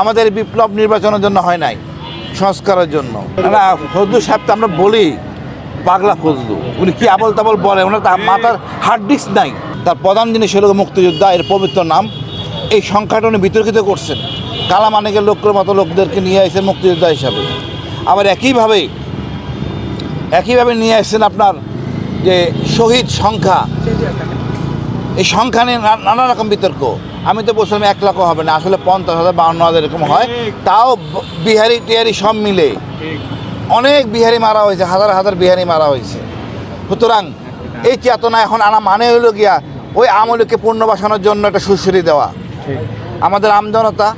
আমাদের বিপ্লব নির্বাচনের জন্য হয় নাই, সংস্কারের জন্য। না ফজলু সাহেব তো আমরা বলি, পাগলা ফজলু। উনি কি আবল তাবল বলে? ওনার তার মাথার হার্ড ডিস্ক নাই। তার প্রধান জিনিস হলো মুক্তিযোদ্ধা, এর পবিত্র নাম। এই সংখ্যাটা উনি বিতর্কিত করছেন। কালামানিকের লোকের মতো লোকদেরকে নিয়ে আসেন মুক্তিযোদ্ধা হিসাবে। আবার একইভাবে একইভাবে নিয়ে আসছেন আপনার যে শহীদ সংখ্যা। এই সংখ্যা নিয়ে নানা রকম বিতর্ক। আমি তো বলছিলাম এক লাখও হবে না আসলে পঞ্চাশ হাজার বাউন্ন হাজার এরকম হয়। তাও বিহারি টিহারি সব মিলে। অনেক বিহারি মারা হয়েছে হাজার হাজার বিহারি মারা হয়েছে। সুতরাং এই চেতনা এখন আনা মানে হইল গিয়া ওই আমলকে পুনর্বাসনের জন্য একটা সুশ্রী দেওয়া। আমাদের আমজনতা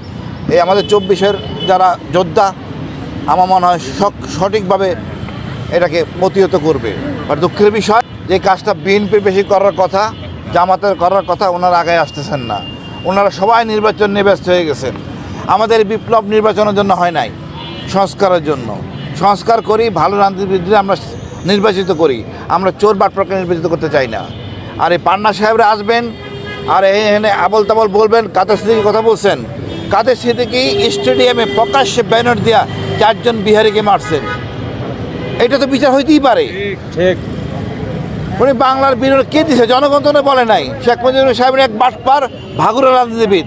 এই আমাদের চব্বিশের যারা যোদ্ধা আমার মনে হয় সঠিকভাবে এটাকে প্রতিহত করবে। আর দুঃখের বিষয় যে কাজটা বিএনপির বেশি করার কথা জামাতের করার কথা ওনারা আগে আসতেছেন না। ওনারা সবাই নির্বাচন নিয়ে ব্যস্ত হয়ে গেছেন। আমাদের বিপ্লব নির্বাচনের জন্য হয় নাই, সংস্কারের জন্য। সংস্কার করি, ভালো রাজনীতিবিদরা আমরা নির্বাচিত করি। আমরা চোর বাটপাকে নির্বাচিত করতে চাই না। আর এই পান্না সাহেবরা আসবেন, আর এখানে আবল তাবল বলবেন, কাদের সিদ্দিকি কথা বলছেন। কাদের সিদ্দিকি স্টেডিয়ামে প্রকাশ্যে ব্যানার দিয়া চারজন বিহারিকে মারছেন। এটা তো বিচার হইতেই পারে। ঠিক। উনি বাংলার বিরোধ কে দিছে? জনগণ তো বলে নাই। শেখ মুজিবুর সাহেবের এক বাটপার ভাগুরা রাজনীতিবিদ।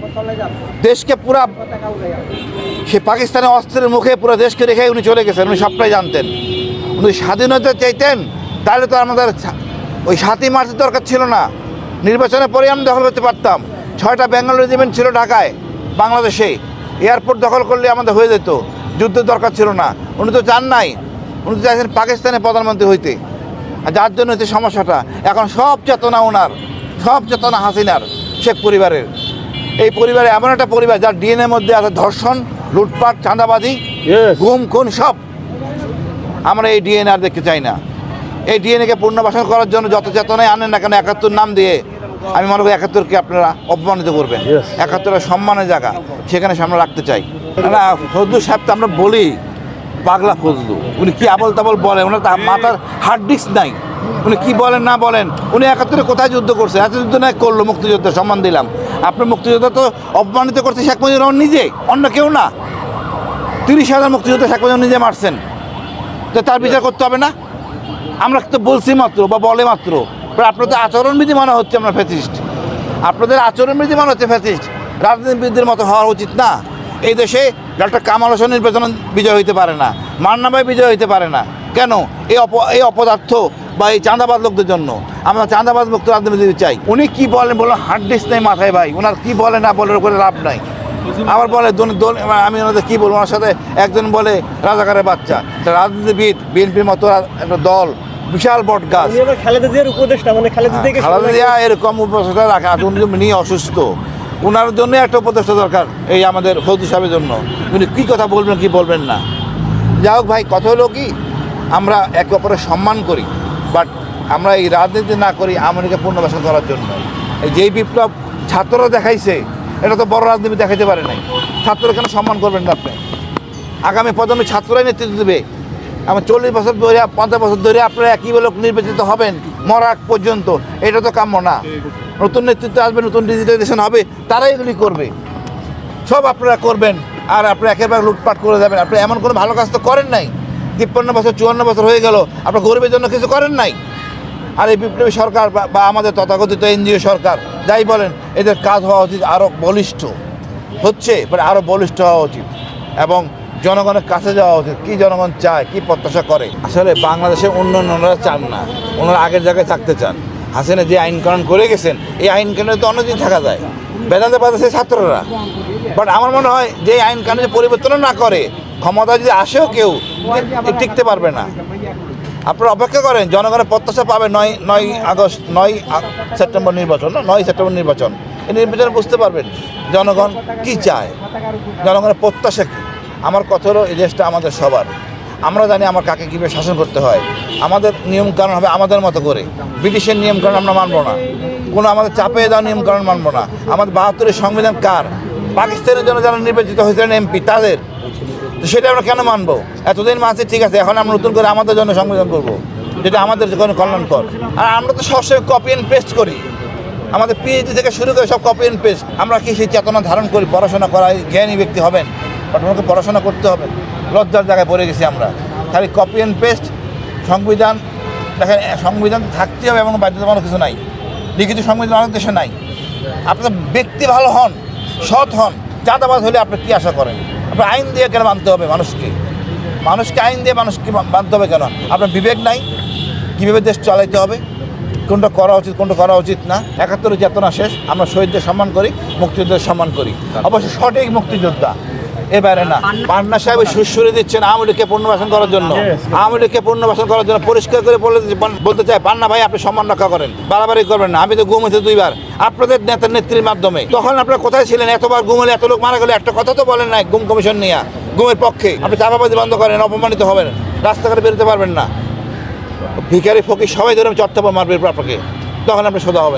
দেশকে পুরা সে পাকিস্তানের অস্ত্রের মুখে পুরো দেশকে রেখে উনি চলে গেছেন, উনি সবটাই জানতেন। উনি স্বাধীনতা চাইতেন, তাহলে তো আমাদের ওই সাতই মার্চের দরকার ছিল না। নির্বাচনের পরে আমরা দখল করতে পারতাম। ছয়টা বেঙ্গল রেজিমেন্ট ছিল ঢাকায়, বাংলাদেশে। এয়ারপোর্ট দখল করলে আমাদের হয়ে যেত। যুদ্ধের দরকার ছিল না। উনি তো চান নাই। উনি তো চাইছেন পাকিস্তানের প্রধানমন্ত্রী হইতে। যার জন্য হচ্ছে সমস্যাটা এখন সব চেতনা ওনার সব চেতনা হাসিনার শেখ পরিবারের। এই পরিবারে এমন একটা পরিবার যার ডিএনএ মধ্যে আছে ধর্ষণ লুটপাট চাঁদাবাজি গুম খুন সব। আমরা এই ডিএনএ আর দেখতে চাই না। এই ডিএনএকে পুনর্বাসন করার জন্য যত চেতনায় আনেন না কেন একাত্তর নাম দিয়ে আমি মনে করি একাত্তরকে আপনারা অপমানিত করবেন. একাত্তরের সম্মানের জায়গা সেখানে সামনে রাখতে চাই। না সাহেব তো আমরা বলি পাগলা ফজলু। উনি কি আবল তাবল বলেন? ওনার মাথার হার্ড ডিস্ক নাই। উনি কি বলেন, না বলেন? উনি একাত্তরে কোথায় যুদ্ধ করছে? এত যুদ্ধ না করল মুক্তিযুদ্ধ, সম্মান দিলাম। আপনার মুক্তিযোদ্ধা তো অপমানিত করছে শেখ মুজিবুর রহমান নিজে, অন্য কেউ না। তিরিশ হাজার মুক্তিযোদ্ধা শেখ মুজিবুর নিজে মারছেন। তো তার বিচার করতে হবে না? আমরা তো বলছি মাত্র বা বলে মাত্র। আপনাদের আচরণবিধি মনে হচ্ছে আমরা ফ্যাসিস্ট। আপনাদের আচরণবিধি মনে হচ্ছে ফ্যাসিস্ট। রাজনীতিবিদদের মতো হওয়া উচিত না। এই দেশে ডক্টর কামাল হোসেন নির্বাচন বিজয় হইতে পারে না মান্না ভাই বিজয় হইতে পারে না। কেন? এই অপ এই অপদার্থ বা এই চাঁদাবাদ লোকদের জন্য। আমরা চাঁদাবাদ মুক্ত রাজনীতি চাই। উনি কি বলেন বলেন হার্ড ডিস্ক নেই মাথায় ভাই। ওনার কি বলে না বলে করে লাভ নাই। আবার বলে আমি ওনাদের কী বলব? ওনার সাথে একজন বলে রাজাকারের বাচ্চা। রাজনীতিবিদ বিএনপির মতো একটা দল বিশাল বট গাছ। খালেদা জিয়ার উপদেষ্টা মানে খালেদা খালেদা জিয়া এরকম উপদেষ্টা রাখা উনি অসুস্থ। ওনার জন্য একটা উপদেষ্টা দরকার এই আমাদের ফৌজি সাহেবের জন্য। উনি কী কথা বলবেন, কি বলবেন না। যাই হোক ভাই, কথা হলো কি, আমরা একে অপরের সম্মান করি বাট আমরা এই রাজনীতি না করি আমেরিকা পুনর্বাসন করার জন্য। যেই বিপ্লব ছাত্ররা দেখাইছে, এটা তো বড় রাজনীতি দেখাইতে পারে নাই। ছাত্ররা কেন সম্মান করবেন না আপনি? আগামী প্রজন্মের ছাত্ররাই নেতৃত্ব দেবে। আমার চল্লিশ বছর ধরে, পঞ্চাশ বছর ধরে আপনারা একই লোক নির্বাচিত হবেন মরা পর্যন্ত। এটা তো কাম্য না। নতুন নেতৃত্ব আসবে, নতুন ডিজিটাইজেশন হবে, তারাই এগুলি করবে। সব আপনারা করবেন, আর আপনারা একেবারে লুটপাট করে যাবেন। আপনি এমন কোনো ভালো কাজ তো করেন নাই। তিপ্পান্ন বছর, চুয়ান্ন বছর হয়ে গেল, আপনার গরিবের জন্য কিছু করেন নাই। আর এই বিপ্লবী সরকার বা- আমাদের তথাকথিত এনজিও সরকার, যাই বলেন, এদের কাজ হওয়া উচিত আরও বলিষ্ঠ। হচ্ছে বাট আরও বলিষ্ঠ হওয়া উচিত। এবং জনগণের কাছে যাওয়া উচিত। কি জনগণ চায়, কি প্রত্যাশা করে? আসলে বাংলাদেশে উন্নয়ন ওনারা চান না। ওনারা আগের জায়গায় থাকতে চান। হাসিনা যে আইন কানুন করে গেছেন, এই আইন কানুনে তো অন্যদিন থাকা যায়। বেদান্তে পাচ্ছে ছাত্ররা। বাট আমার মনে হয় যে আইন কানুন পরিবর্তন না করে, ক্ষমতা যদি আসেও কেউ টিকতে পারবে না। আপনারা অপেক্ষা করেন, জনগণের প্রত্যাশা পাবে নয় নয় আগস্ট, নয় সেপ্টেম্বর নির্বাচন, না, নয় সেপ্টেম্বর নির্বাচন। এই নির্বাচনে বুঝতে পারবেন, জনগণ কি চায়? জনগণের প্রত্যাশা কী? আমার কথা হলো, এই দেশটা আমাদের সবার। আমরা জানি আমার কাকে কীভাবে শাসন করতে হয়। আমাদের নিয়মকানুন হবে আমাদের মতো করে। ব্রিটিশের নিয়মকানুন আমরা মানবো না। কোনো আমাদের চাপে দেওয়া নিয়মকানুন মানবো না। আমাদের বাহাত্তরের সংবিধান কার? পাকিস্তানের জন্য যারা নির্বাচিত হয়েছিলেন এমপি, তাদের। তো সেটা আমরা কেন মানবো? এতদিন মানছি, ঠিক আছে, এখন আমরা নতুন করে আমাদের জন্য সংবিধান করব। যেটা আমাদের জন্য কল্যাণকর। আর আমরা তো সবসময় কপি অ্যান্ড পেস্ট করি। আমাদের পিএইচডি থেকে শুরু করে সব কপি অ্যান্ড পেস্ট আমরা কি সেই চেতনা ধারণ করি, পড়াশোনা করাই জ্ঞানী ব্যক্তি হবেন? বাট আমাকে পড়াশোনা করতে হবে। লজ্জার জায়গায় পড়ে গেছি আমরা। খালি কপি অ্যান্ড পেস্ট সংবিধান দেখেন সংবিধান থাকতে হবে এবং বাধ্যতামূলক কিছু নাই। লিখিত সংবিধান অনেক দেশে নাই। আপনার ব্যক্তি ভালো হন সৎ হন চাঁদাবাজ হলে আপনি কী আশা করেন? আপনার আইন দিয়ে কেন মানতে হবে মানুষকে? মানুষকে আইন দিয়ে মানুষকে মানতে হবে কেন? আপনার বিবেক নাই? কীভাবে দেশ চালাইতে হবে? কোনটা করা উচিত কোনটা করা উচিত না? একাত্তরের চেতনা শেষ। আমরা শহীদদের সম্মান করি মুক্তিযোদ্ধাদের সম্মান করি। অবশ্যই সঠিক মুক্তিযোদ্ধা। এ বাইরে না। পান্না সাহেব সুরসুরে দিচ্ছেন আওয়ামী পুনর্বাসন করার জন্য। আওয়ামী লীগকে পুনর্বাসন করার জন্য পরিষ্কার করে বলে বলতে চাই পান্না ভাই, আপনি সম্মান রক্ষা করেন। বাড়াবাড়ি করবেন না। আমি তো গুম হয়েছে দুইবার। আপনাদের নেতার নেত্রীর মাধ্যমে। তখন আপনারা কোথায় ছিলেন? এতবার গুম হলে এত লোক মারা গেলে, একটা কথা তো বলেন না গুম কমিশন নিয়ে। গুমের পক্ষে। আপনি চাপাবাজি বন্ধ করেন, অপমানিত হবেন। রাস্তাঘাটে বেরোতে পারবেন না। ভিকারি ফকির সবাই ধরে চর্চাপর মারবে আপনাকে। তখন আপনি সোজা হবেন।